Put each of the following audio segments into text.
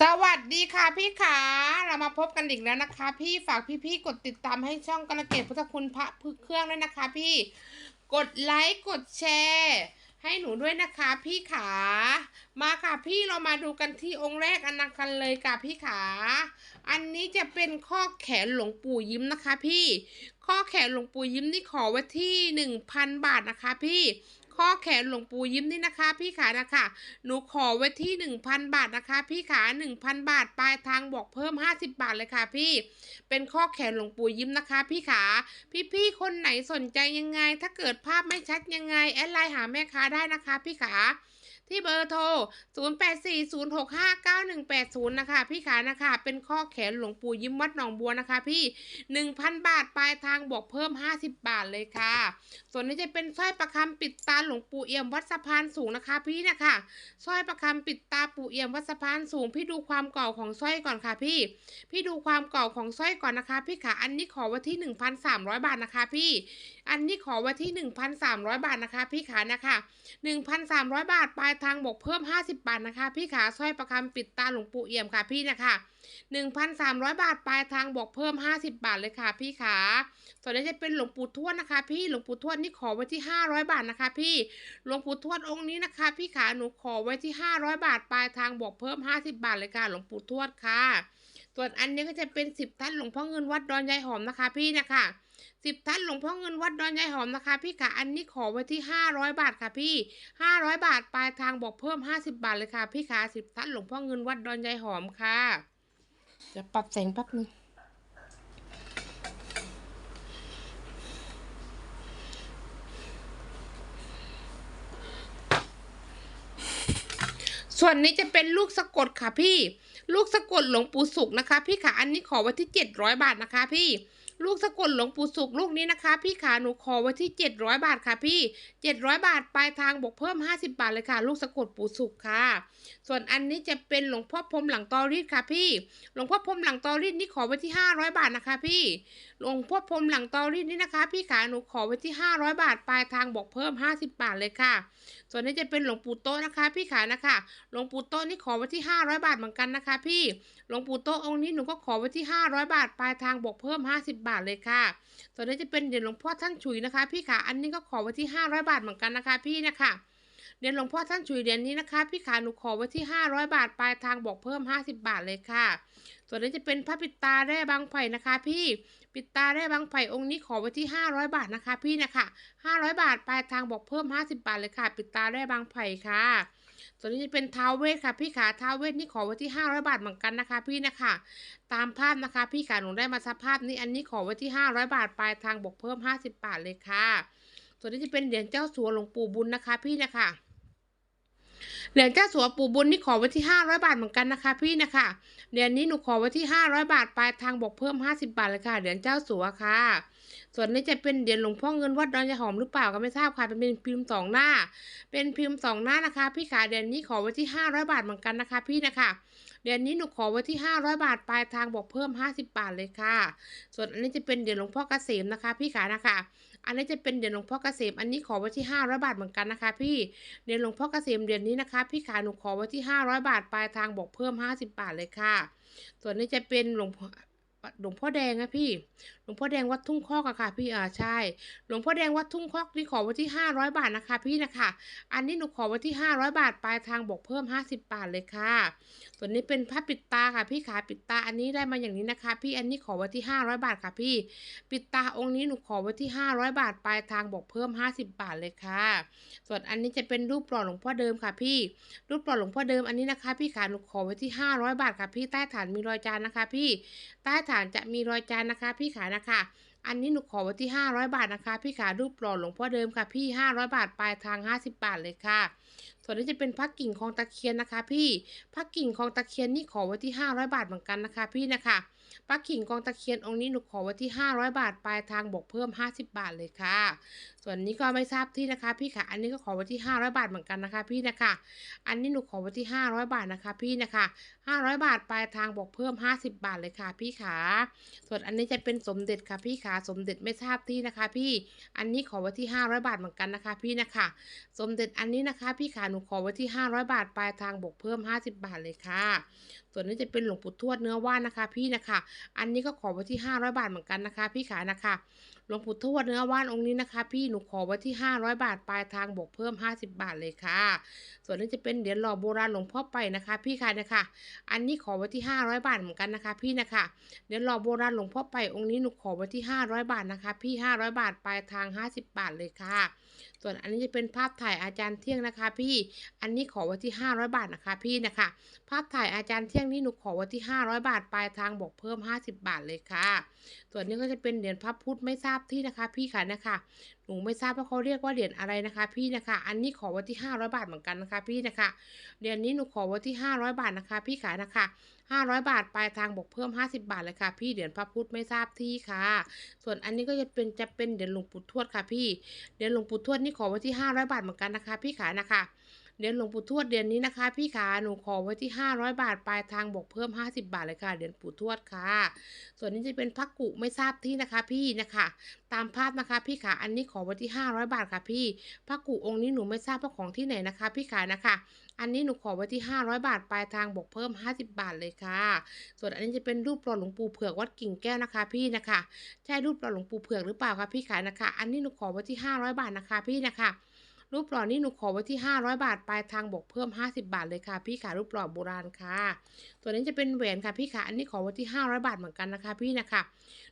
สวัสดีค่ะพี่ขาเรามาพบกันอีกแล้วนะคะ พี่ฝากพี่ๆกดติดตามให้ช่องกระเกตพุทธคุณพระพึกเครื่องด้วยนะคะ พี่กดไลค์กดแชร์ ให้หนูด้วยนะคะ พี่ขามาค่ะพี่เรามาดูกันที่องค์แรกอันนักันเลยค่ะพี่ขาอันนี้จะเป็นข้อแขนหลวงปู่ยิ้มนะคะ พี่ข้อแขนหลวงปู่ยิ้มนี่ขอไว้ที่หนึ่งพันบาทนะคะ พี่ ข้อแขนหลวงปู่ยิ้มนี่นะคะ พี่ขานะคะ หนูขอไว้ที่หนึ่งพันบาทนะคะ พี่ขาหนึ่งพันบาทปลายทางบอกเพิ่มห้าสิบาทเลยค่ะพี่ เป็นข้อแขนหลวงปู่ยิ้มนะคะ พี่ขา พี่ๆคนไหนสนใจยังไง ถ้าเกิดภาพไม่ชัดยังไง แอดไลน์หาแม่ค้าได้นะคะ พี่ขา ที่เบอร์โทร 0840659180 นะคะ พี่ขานะคะ เป็นข้อแขนหลวงปู่ยิ้มวัดหนองบัวนะคะ พี่ 1,000 บาทปลายทางบอกเพิ่ม 50 บาทเลยค่ะ ส่วนนี้จะเป็นสร้อยประคำปิดตาหลวงปู่เอี่ยมวัดสะพานสูงนะคะ พี่นะคะสร้อยประคำปิดตาปู่เอี่ยมวัดสะพานสูง พี่ดูความเก่าของสร้อยก่อนค่ะพี่ พี่ดูความเก่าของสร้อยก่อนนะคะ พี่ขาอันนี้ขอไว้ที่ 1,300 บาทนะคะ พี่ อันนี้ขอไว้ที่ 1,300 บาทนะคะ พี่ขานะคะ 1,300 บาทปลายทางบวกเพิ่ม 50 บาทนะคะ พี่ขาสร้อยประคำปิดตาหลวงปู่เอี่ยมค่ะพี่นะคะ1,300 บาทปลายทางบวกเพิ่ม 50 บาทเลยค่ะพี่ขาส่วนนี้จะเป็นหลวงปู่ทวดนะคะ พี่ หลวงปู่ทวดนี่ขอไว้ที่ 500 บาทนะคะ พี่ หลวงปู่ทวดองค์นี้นะคะ พี่ขาหนูขอไว้ที่ 500 บาทปลายทางบวกเพิ่ม 50 บาทเลยค่ะ หลวงปู่ทวดค่ะ ส่วนอันนี้ก็จะเป็น 10ท่านหลวงพ่อเงินวัดดอนยายหอมนะคะ พี่นะคะ สิบท่านหลวงพ่อเงินวัดดอนยายหอมนะคะ พี่ค่ะอันนี้ขอไว้ที่ห้าร้อยบาทค่ะพี่ห้าร้อยบาทปลายทางบอกเพิ่มห้าสิบาทเลยค่ะ พี่ค่ะสิบท่านหลวงพ่อเงินวัดดอนยายหอมค่ะ จะปรับแสงแป๊บนึงส่วนนี้จะเป็นลูกสะกดค่ะพี่ ลูกสะกดหลวงปู่สุขนะคะ พี่ค่ะอันนี้ขอไว้ที่เจ็ดร้อยบาทนะคะ พี่ ลูกสะกดหลวงปู่สุขลูกนี้นะคะ พี่ขาหนูขอไว้ที่เจ็ดร้อยบาทค่ะพี่เจ็ดร้อยบาทปลายทางบวกเพิ่มห้าสิบาทเลยค่ะ ลูกสะกดปู่สุขค่ะ ส่วนอันนี้จะเป็นหลวงพ่อพรมหลังตอรีดค่ะพี่ หลวงพ่อพรมหลังตอรีดนี่ขอไว้ที่ห้าร้อยบาทนะคะพี่ หลวงพ่อพรมหลังตอรีดนี่นะคะ พี่ขาหนูขอไว้ที่ห้าร้อยบาทปลายทางบวกเพิ่มห้าสิบาทเลยค่ะส่วนนี้จะเป็นหลวงปู่โตนะคะ พี่ขานะคะ หลวงปู่โตนี่ขอไว้ที่ห้าร้อยบาทเหมือนกันนะคะ พี่ หลวงปู่โตองค์นี้หนูก็ขอไว้ที่ห้าร้อยบาท ปลายทางบวกเพิ่มห้าสิบาทเลยค่ะ ส่วนนี้จะเป็นเหรียญหลวงพ่อท่านฉุยนะคะ พี่ขา อันนี้ก็ขอไว้ที่ห้าร้อยบาทเหมือนกันนะคะ พี่นะคะเหรียญหลวงพ่อท่านฉุยเหรียญนี้นะคะ พี่ขาหนูขอไว้ที่ห้าร้อยบาท ปลายทางบวกเพิ่มห้าสิบาทเลยค่ะ ส่วนนี้จะเป็นพระปิดตาแร่บางไผ่นะคะ พี่ ปิดตาแร่บางไผ่องค์นี้ขอไว้ที่ห้าร้อยบาทนะคะ พี่นะคะห้าร้อยบาทปลายทางบอกเพิ่มห้าสิบาทเลยค่ะ ปิดตาแร่บางไผ่ค่ะส่วนนี้จะเป็นท้าวเวทค่ะ พี่ขาท้าวเวทนี่ขอไว้ที่ห้าร้อยบาทเหมือนกันนะคะ พี่นะคะ ตามภาพนะคะ พี่ขาหนูได้มาสภาพนี้อันนี้ขอไว้ที่ห้าร้อยบาทปลายทางบวกเพิ่มห้าสิบาทเลยค่ะ ส่วนนี้จะเป็นเหรียญเจ้าสัวหลวงปู่บุญนะคะ พี่นะคะ เหรียญเจ้าสัวปู่บุญนี่ขอไว้ที่ห้าร้อยบาทเหมือนกันนะคะพี่นะคะเหรียญนี้หนูขอไว้ที่ห้าร้อยบาทปลายทางบอกเพิ่มห้าสิบาทเลยค่ะเหรียญเจ้าสัวค่ะ ส่วนนี้จะเป็นเหรียญหลวงพ่อเงินวัดดอนยาหอมหรือเปล่าก็ไม่ทราบค่ะเป็นพิมพ์สองหน้า เป็นพิมพ์สองหน้านะคะ พี่ขาเหรียญนี้ขอไว้ที่ห้าร้อยบาทเหมือนกันนะคะ พี่นะคะเหรียญนี้หนูขอไว้ที่ห้าร้อยบาทปลายทางบอกเพิ่มห้าสิบาทเลยค่ะ ส่วนอันนี้จะเป็นเหรียญหลวงพ่อกเกษมนะคะ พี่ขานะคะ อันนี้จะเป็นเหรียญหลวงพ่อเกษม อันนี้ขอไว้ที่ห้าร้อยบาทเหมือนกันนะคะ พี่เหรียญหลวงพ่อเกษมเหรียญนี้นะคะ พี่ขาหนูขอไว้ที่ห้าร้อยบาทปลายทางบอกเพิ่มห้าสิบาทเลยค่ะ ส่วนนี้จะเป็นหลวง หลวงพ่อแดงนะพี่ หลวงพ่อแดงวัดทุ่งคอกอะค่ะ พี่อ่าใช่ หลวงพ่อแดงวัดทุ่งคอกนี่ขอไว้ที่ห้าร้อยบาทนะคะ พี่นะคะ อันนี้หนูขอไว้ที่ห้าร้อยบาทปลายทางบอกเพิ่มห้าสิบาทเลยค่ะ ส่วนนี้เป็นผ้าปิดตาค่ะ พี่ขาปิดตาอันนี้ได้มาอย่างนี้นะคะ พี่อันนี้ขอไว้ที่ห้าร้อยบาทค่ะ พี่ ปิดตาองค์นี้หนูขอไว้ที่ห้าร้อยบาทปลายทางบอกเพิ่มห้าสิบบาทเลยค่ะ ส่วนอันนี้จะเป็นรูปหล่อหลวงพ่อเดิมค่ะ พี่ รูปหล่อหลวงพ่อเดิมอันนี้นะคะ พี่ขาหนูขอไว้ที่ห้าร้อยบาทค่ะ พี่ใต้ฐานมีรอยจานนะคะ พี่ใต้ฐานจะมีรอยจานนะคะ พี่ขานะคะ อันนี้หนูขอไว้ที่ห้าร้อยบาทนะคะ พี่ขารูปหล่อหลวงพ่อเดิมค่ะ พี่ห้าร้อยบาทปลายทางห้าสิบบาทเลยค่ะ ส่วนนี้จะเป็นพักกิ่งคลองตะเคียนนะคะ พี่พักกิ่งคลองตะเคียนนี่ขอไว้ที่ห้าร้อยบาทเหมือนกันนะคะ พี่นะคะพักกิ่งคลองตะเคียนองค์นี้หนูขอไว้ที่ห้าร้อยบาทปลายทางบวกเพิ่มห้าสิบบาทเลยค่ะ ส่วนนี้ก็ไม่ทราบที่นะคะ พี่ค่ะ อันนี้ก็ขอไว้ที่ห้าร้อยบาทเหมือนกันนะคะ พี่นะคะ อันนี้หนูขอไว้ที่ห้าร้อยบาทนะคะ พี่นะคะ ห้าร้อยบาทปลายทางบวกเพิ่มห้าสิบบาทเลยค่ะพี่ขาส่วนอันนี้จะเป็นสมเด็จค่ะพี่ขาสมเด็จไม่ทราบที่นะคะ พี่อันนี้ขอไว้ที่ห้าร้อยบาทเหมือนกันนะคะ พี่นะคะ สมเด็จอันนี้นะคะ พี่ขาหนูขอไว้ที่ห้าร้อยบาทปลายทางบวกเพิ่มห้าสิบบาทเลยค่ะ ส่วนนี้จะเป็นหลวงปู่ทวดเนื้อว่านนะคะ พี่นะคะ อันนี้ก็ขอไว้ที่ 500 บาทเหมือนกันนะคะ พี่ขานะคะหลวงปู่ทวดเนื้อว่านองค์นี้นะคะ พี่หนูขอไว้ที่ 500 บาทปลายทางบวกเพิ่ม 50 บาทเลยค่ะ ส่วนนี้จะเป็นเหรียญหล่อโบราณหลวงพ่อไปนะคะ พี่ค่ะนะคะอันนี้ขอไว้ที่ 500 บาทเหมือนกันนะคะ พี่นะคะ เดี๋ยวรอโบราณหลวงพ่อไปองค์นี้หนูขอไว้ที่ 500 บาทนะคะ พี่ 500 บาทปลายทาง 50 บาทเลยค่ะ ส่วนอันนี้จะเป็นภาพถ่ายอาจารย์เที่ยงนะคะ พี่ อันนี้ขอไว้ที่ 500 บาทนะคะ พี่นะคะ ภาพถ่ายอาจารย์เที่ยงนี่หนูขอไว้ที่ 500 บาทปลายทางบวกเพิ่ม 50 บาทเลยค่ะ ส่วนนี้ก็จะเป็นเหรียญพระพุทธไม่ทราบที่นะคะ พี่ค่ะนะคะหนูไม่ทราบว่าเขาเรียกว่าเหรียญอะไรนะคะ พี่นะคะ อันนี้ขอไว้ที่ 500 บาทเหมือนกันนะคะ พี่นะคะเหรียญนี้หนูขอไว้ที่ 500 บาทนะคะ พี่ขานะคะ 500 บาทปลายทางบวกเพิ่ม 50 บาทเลยค่ะ พี่เหรียญพระพุทธไม่ทราบที่ค่ะ ส่วนอันนี้ก็จะเป็นจะเป็นเหรียญหลวงปู่ทวดค่ะพี่เหรียญหลวงปู่ทวดนี่ขอไว้ที่ 500 บาทเหมือนกันนะคะ พี่ขานะคะ เหรียญหลวงปู่ทวดเหรียญนี้นะคะ พี่ขาหนูขอไว้ที่ 500 บาทปลายทางบวกเพิ่ม 50 บาทเลยค่ะเหรียญปู่ทวดค่ะ ส่วนนี้จะเป็นพระกุไม่ทราบที่นะคะ พี่นะคะ ตามภาพนะคะพี่ขาอันนี้ขอไว้ที่ 500 บาทค่ะพี่พระกุองค์นี้หนูไม่ทราบว่าของที่ไหนนะคะ พี่ขานะคะ อันนี้หนูขอไว้ที่ 500 บาทปลายทางบวกเพิ่ม 50 บาทเลยค่ะ ส่วนอันนี้จะเป็นรูปหล่อหลวงปู่เผือกวัดกิ่งแก้วนะคะ พี่นะคะ ใช่รูปหล่อหลวงปู่เผือกหรือเปล่าคะพี่ขานะคะ อันนี้หนูขอไว้ที่ 500 บาทนะคะ พี่นะคะ รูปหล่อนี่หนูขอไว้ที่ 500 บาทปลายทางบวกเพิ่ม 50 บาทเลยค่ะ พี่ขารูปหล่อโบราณค่ะ ตัวนี้จะเป็นแหวนค่ะพี่ขาอันนี้ขอไว้ที่ 500 บาทเหมือนกันนะคะ พี่นะคะ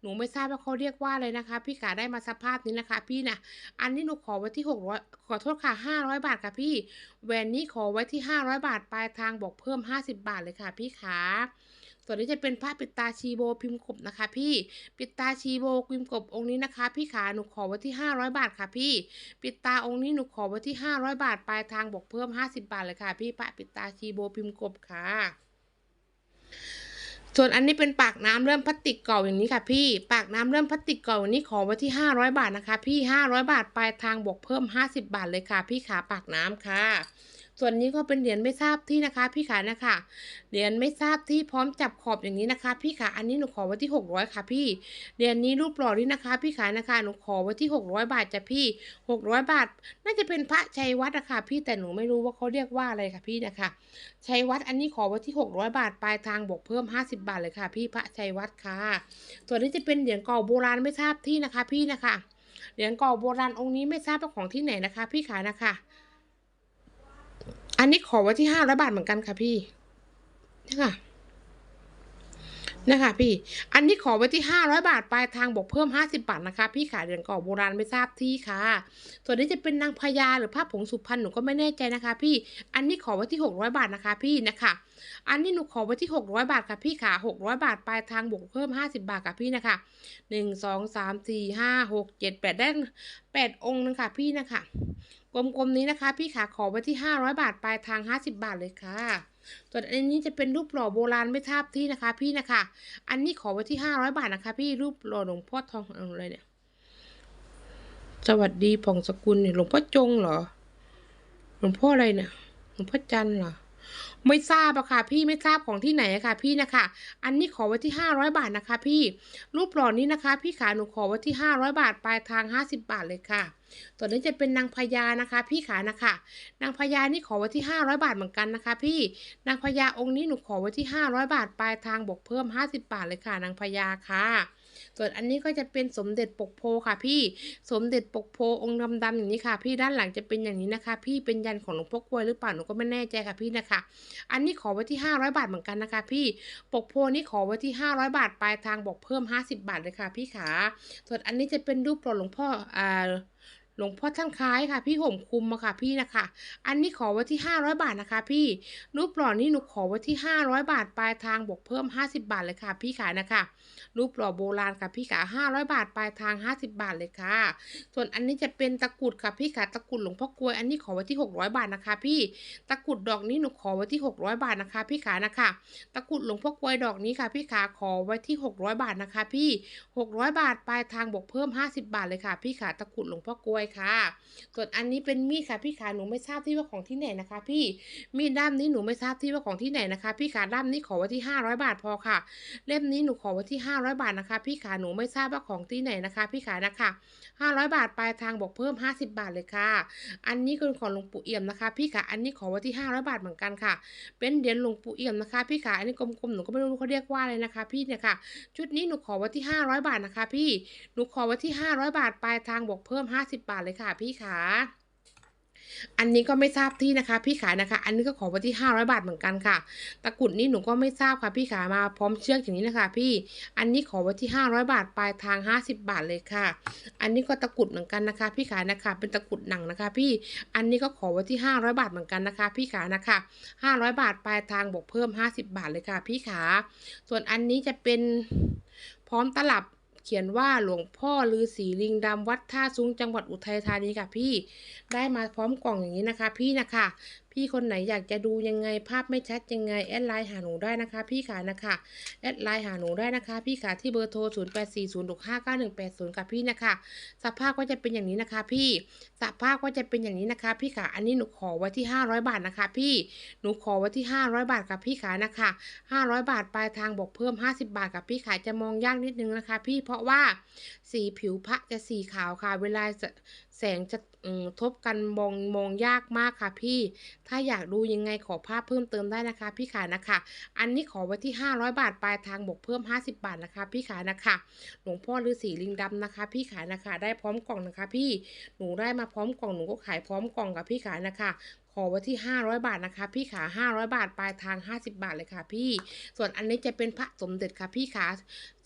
หนูไม่ทราบว่าเขาเรียกว่าอะไรนะคะ พี่ขาได้มาสภาพนี้นะคะ พี่นะอันนี้หนูขอไว้ที่ 600 ขอโทษค่ะ 500 บาทค่ะพี่แหวนนี้ขอไว้ที่ 500 บาทปลายทางบวกเพิ่ม 50 บาทเลยค่ะ พี่ขา ส่วนนี้จะเป็นผ้าปิดตาชีโบพิมพ์กบนะคะ พี่ ปิดตาชีโบพิมพ์กบองค์นี้นะคะ พี่ขาหนูขอไว้ที่ 500 บาทค่ะพี่ ปิดตาองค์นี้หนูขอไว้ที่ 500 บาทปลายทางบวกเพิ่ม 50 บาทเลยค่ะ พี่พระปิดตาชีโบพิมพ์กบค่ะส่วนอันนี้เป็นปากน้ำเริ่มพลาสติกเก่าอย่างนี้ค่ะพี่ ปากน้ำเริ่มพลาสติกเก่าอย่างนี้ขอไว้ที่ 500 บาทนะคะ พี่ 500 บาทปลายทางบวกเพิ่ม 50 บาทเลยค่ะ พี่ขาปากน้ำค่ะ ส่วนนี้ก็เป็นเหรียญไม่ทราบที่นะคะ พี่ขานะคะเหรียญไม่ทราบที่พร้อมจับขอบอย่างนี้นะคะ พี่ขาอันนี้หนูขอไว้ที่ 600 ค่ะพี่เหรียญนี้รูปหล่อนี่นะคะ พี่ขานะคะหนูขอไว้ที่ 600 บาทจ้ะพี่ 600 บาท น่าจะเป็นพระชัยวัดอะคะพี่แต่หนูไม่รู้ว่าเขาเรียกว่าอะไรค่ะพี่นะคะชัยวัดอันนี้ขอไว้ที่ 600 บาทปลายทางบวกเพิ่ม 50 บาทเลยค่ะ พี่พระชัยวัดค่ะ ส่วนนี้จะเป็นเหรียญเก่าโบราณไม่ทราบที่นะคะ พี่นะคะเหรียญเก่าโบราณองค์นี้ไม่ทราบว่าของที่ไหนนะคะ พี่ขานะคะ อันนี้ขอไว้ที่ห้าร้อยบาทเหมือนกันค่ะพี่นะคะนะคะพี่ อันนี้ขอไว้ที่ห้าร้อยบาท ปลายทางบวกเพิ่มห้าสิบาทนะคะ พี่ขาเหรียญเก่าโบราณไม่ทราบที่ค่ะ ส่วนนี้จะเป็นนางพญาหรือผ้าผงสุพรรณหนูก็ไม่แน่ใจนะคะ พี่ อันนี้ขอไว้ที่หกร้อยบาทนะคะพี่นะคะ อันนี้หนูขอไว้ที่หกร้อยบาทค่ะพี่ขาหกร้อยบาท ปลายทางบวกเพิ่มห้าสิบาทค่ะพี่นะคะหนึ่งสองสามสี่ห้าหกเจ็ดแปดได้แปดองค์นึงค่ะพี่นะคะ กลมๆนี้นะคะ พี่ขาขอไว้ที่ 500 บาทปลายทาง 50 บาทเลยค่ะส่วนอันนี้จะเป็นรูปหล่อโบราณไม่ทราบที่นะคะ พี่นะคะ อันนี้ขอไว้ที่ 500 บาทนะคะ พี่รูปหล่อหลวงพ่อทองอะไรเนี่ย สวัสดีผ่องสกุลเนี่ยหลวงพ่อจงเหรอ หลวงพ่ออะไรเนี่ยหลวงพ่อจันเหรอไม่ทราบอะค่ะ พี่ไม่ทราบของที่ไหนอะค่ะ พี่นะคะ อันนี้ขอไว้ที่ 500 บาทนะคะ พี่รูปหล่อนี้นะคะ พี่ขาหนูขอไว้ที่ 500 บาทปลายทาง 50 บาทเลยค่ะ ตัวนี้จะเป็นนางพญานะคะ พี่ขานะคะ นางพญานี่ขอไว้ที่ 500 บาทเหมือนกันนะคะ พี่นางพญาองค์นี้หนูขอไว้ที่ 500 บาทปลายทางบวกเพิ่ม 50 บาทเลยค่ะ นางพญาค่ะส่วนอันนี้ก็จะเป็นสมเด็จปกโพค่ะ พี่สมเด็จปกโพองค์ดำๆอย่างนี้ค่ะ พี่ด้านหลังจะเป็นอย่างนี้นะคะ พี่เป็นยันของหลวงพ่อกล้วยหรือเปล่าหนูก็ไม่แน่ใจค่ะพี่นะคะ อันนี้ขอไว้ที่ 500 บาทเหมือนกันนะคะ พี่ปกโพนี่ขอไว้ที่ 500 บาทปลายทางบวกเพิ่ม 50 บาทเลยค่ะ พี่ขาส่วนอันนี้จะเป็นรูปหล่อหลวงพ่ออ่า หลวงพ่อท่านคล้ายค่ะ พี่ห่มคุมมาค่ะพี่นะคะ อันนี้ขอไว้ที่ 500 บาทนะคะ พี่รูปหล่อนี่หนูขอไว้ที่ 500 บาทปลายทางบวกเพิ่ม 50 บาทเลยค่ะ พี่ขานะคะ รูปหล่อโบราณค่ะพี่ขา500 บาทปลายทาง 50 บาทเลยค่ะ ส่วนอันนี้จะเป็นตะกรุดค่ะพี่ขาตะกรุดหลวงพ่อกลวย อันนี้ขอไว้ที่ 600 บาทนะคะ พี่ตะกรุดดอกนี้หนูขอไว้ที่ 600 บาทนะคะ พี่ขานะคะ ตะกรุดหลวงพ่อกลวยดอกนี้ค่ะ พี่ขาขอไว้ที่ 600 บาทนะคะ พี่ 600 บาทปลายทางบวกเพิ่ม 50 บาทเลยค่ะ พี่ขาตะกรุดหลวงพ่อกลวยค่ะ ส่วนอันนี้เป็นมีดค่ะพี่ขาหนูไม่ทราบที่ว่าของที่ไหนนะคะ พี่มีดด้ามนี้หนูไม่ทราบที่ว่าของที่ไหนนะคะ พี่ขาด้ามนี้ขอไว้ที่ 500 บาทพอค่ะ เล่มนี้หนูขอไว้ที่ 500 บาทนะคะ พี่ขาหนูไม่ทราบว่าของที่ไหนนะคะ พี่ขานะคะ500 บาทปลายทางบอกเพิ่ม 50 บาทเลยค่ะ อันนี้คือของหลวงปู่เอี่ยมนะคะ พี่ขาอันนี้ขอไว้ที่ 500 บาทเหมือนกันค่ะ เป็นเหรียญหลวงปู่เอี่ยมนะคะ พี่ขาอันนี้กลมๆหนูก็ไม่รู้เขาเรียกว่าอะไรนะคะ พี่เนี่ยค่ะ ชุดนี้หนูขอไว้ที่ 500 บาทนะคะ พี่หนูขอไว้ที่ 500 บาทปลายทางบอกเพิ่ม 50 บาทเลยค่ะพี่ขาอันนี้ก็ไม่ทราบที่นะคะ พี่ขานะคะ อันนี้ก็ขอไว้ที่ 500 บาทเหมือนกันค่ะ ตะกุดนี้หนูก็ไม่ทราบค่ะพี่ขามาพร้อมเชือกอย่างนี้นะคะ พี่ อันนี้ขอไว้ที่ 500 บาทปลายทาง 50 บาทเลยค่ะ อันนี้ก็ตะกุดเหมือนกันนะคะ พี่ขานะคะ เป็นตะกุดหนังนะคะ พี่ อันนี้ก็ขอไว้ที่ 500 บาทเหมือนกันนะคะ พี่ขานะคะ 500 บาทปลายทางบวกเพิ่ม 50 บาทเลยค่ะ พี่ขา ส่วนอันนี้จะเป็นพร้อมตลับ เขียนว่าหลวงพ่อฤาษีลิงดำวัดท่าซุ้งจังหวัดอุทัยธานีค่ะพี่ ได้มาพร้อมกล่องอย่างนี้นะคะ พี่นะคะพี่คนไหนอยากจะดูยังไงภาพไม่ชัดยังไงแอดไลน์หาหนูได้นะคะ พี่ขานะคะแอดไลน์หาหนูได้นะคะ พี่ขาที่เบอร์โทร 0 8 4 0 6 5 9 1 8 0 ค่ะพี่นะคะสภาพก็จะเป็นอย่างนี้นะคะ พี่สภาพก็จะเป็นอย่างนี้นะคะ พี่ขาอันนี้หนูขอไว้ที่ 500 บาทนะคะ พี่หนูขอไว้ที่ 500 บาทค่ะพี่ขานะคะ 500 บาทปลายทางบอกเพิ่ม 50 บาทกับพี่ขาจะมองยากนิดนึงนะคะ พี่เพราะว่าสีผิวพระจะสีขาวค่ะเวลาจะ แสงจะทบกันมองมองยากมากค่ะพี่ ถ้าอยากดูยังไงขอภาพเพิ่มเติมได้นะคะ พี่ขานะคะ อันนี้ขอไว้ที่ 500 บาทปลายทางบวกเพิ่ม 50 บาทนะคะ พี่ขานะคะ หลวงพ่อฤาษีลิงดำนะคะ พี่ขานะคะ ได้พร้อมกล่องนะคะ พี่หนูได้มาพร้อมกล่องหนูก็ขายพร้อมกล่องกับพี่ขานะคะขอไว้ที่ 500 บาทนะคะ พี่ขา 500 บาท ปลายทาง 50 บาทเลยค่ะ พี่ ส่วนอันนี้จะเป็นพระสมเด็จค่ะ พี่ขา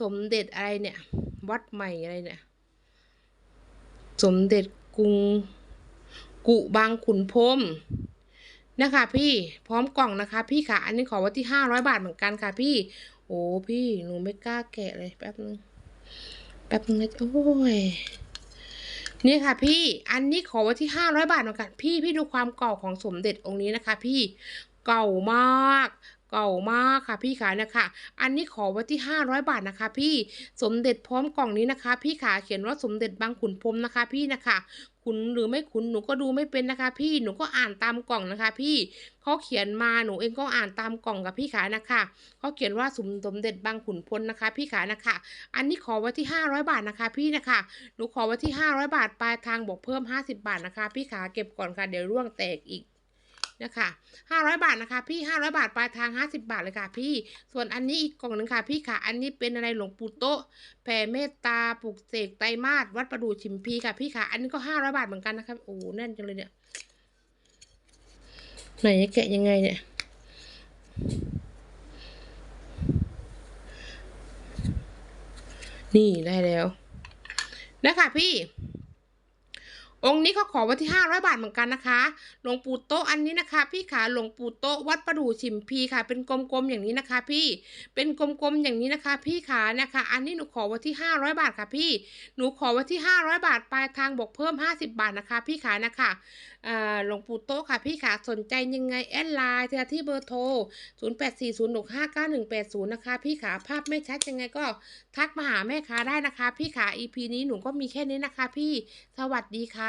สมเด็จอะไรเนี่ย วัดใหม่อะไรเนี่ย สมเด็จ กรุง กุบางขุนพรมนะคะพี่พร้อมกล่องนะคะ พี่ค่ะ อันนี้ขอไว้ที่ห้าร้อยบาทเหมือนกันค่ะพี่ โอ้พี่หนูไม่กล้าแกะเลยแป๊บนึงแป๊บนึงนะโอ้ยนี่ค่ะพี่อันนี้ขอไว้ที่ห้าร้อยบาทเหมือนกันพี่พี่ดูความเก่าของสมเด็จองค์นี้นะคะ พี่เก่ามาก เก่ามากค่ะพี่ขาเนี่ยค่ะอันนี้ขอไว้ที่ห้าร้อยบาทนะคะ พี่สมเด็จพร้อมกล่องนี้นะคะ พี่ขาเขียนว่าสมเด็จบางขุนพรมนะคะ พี่นะคะขุนหรือไม่ขุนหนูก็ดูไม่เป็นนะคะ พี่หนูก็อ่านตามกล่องนะคะ พี่เขาเขียนมาหนูเองก็อ่านตามกล่องกับพี่ขานะคะเขาเขียนว่าสมสมเด็จบางขุนพลนะคะ พี่ขานะคะ อันนี้ขอไว้ที่ห้าร้อยบาทนะคะ พี่นะคะหนูขอไว้ที่ห้าร้อยบาทปลายทางบอกเพิ่มห้าสิบาทนะคะ พี่ขาเก็บก่อนค่ะเดี๋ยวร่วงแตกอีก นะคะห้าร้อยบาทนะคะ พี่ห้าร้อยบาทปลายทางห้าสิบาทเลยค่ะพี่ ส่วนอันนี้อีกกล่องหนึ่งค่ะพี่ค่ะ อันนี้เป็นอะไรหลวงปู่โตะแผ่เมตตาปลุกเสกไตรมาสวัดประดู่ชิมพีค่ะพี่ค่ะ อันนี้ก็ห้าร้อยบาทเหมือนกันนะครับโอ้โหแน่นจังเลยเนี่ยไหนจะแกะยังไงเนี่ยนี่ได้แล้วนะคะพี่ องค์นี้เขาขอไว้ที่ห้าร้อยบาทเหมือนกันนะคะ หลวงปู่โตะอันนี้นะคะ พี่ขาหลวงปู่โตะวัดประดู่ฉิมพีค่ะ เป็นกลมๆอย่างนี้นะคะ พี่ เป็นกลมๆอย่างนี้นะคะ พี่ขานะคะ อันนี้หนูขอไว้ที่ห้าร้อยบาทค่ะพี่ หนูขอไว้ที่ห้าร้อยบาทปลายทางบอกเพิ่มห้าสิบาทนะคะ พี่ขานะคะหลวงปู่โตะค่ะ พี่ขาสนใจยังไงแอดไลน์เธอที่เบอร์โทรศูนย์แปดสี่ศูนย์หกห้าเก้าหนึ่งแปดศูนย์นะคะ พี่ขาภาพไม่ชัดยังไงก็ทักมาหาแม่ค้าได้นะคะ พี่ขา EP นี้หนูก็มีแค่นี้นะคะ พี่ สวัสดีค่